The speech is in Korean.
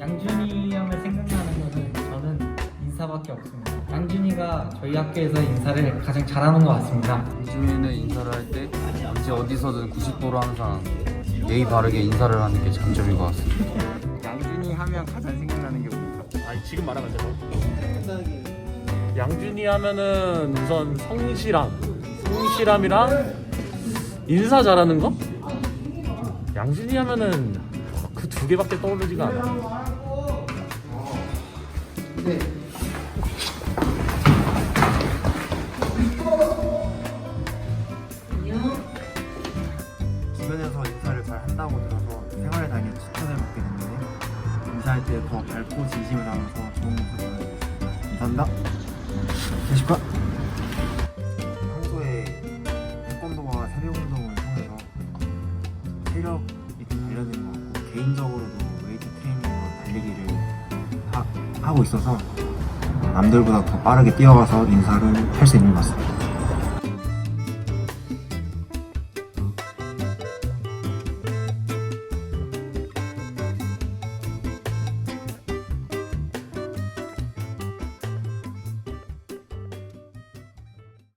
양준이 형을 생각나는 것은 저는 인사밖에 없습니다. 양준이가 저희 학교에서 인사를 가장 잘하는 것 같습니다. 요즘에는 인사를 할때 언제 어디서든 90도로 항상 예의 바르게 인사를 하는 게 장점인 것 같습니다. 양준이 하면 가장 생각나는 게 뭡니까? 아니 지금 말하면 되죠. 양준이 하면은 우선 성실함, 성실함이랑 인사 잘하는 거? 양준이 하면은 그 두 개밖에 떠오르지가 않아. 주 인사할 때 더 밝고 진심을 담아서 좋은 모습을 보여드리겠습니다. 감사합니다. 계십까? 평소에 태권도와 세력 운동을 통해서 체력이 좀 단련된 것 같고 개인적으로도 웨이트 트레이닝으로 달리기를 하, 하고 있어서 남들보다 더 빠르게 뛰어가서 인사를 할 수 있는 것 같습니다.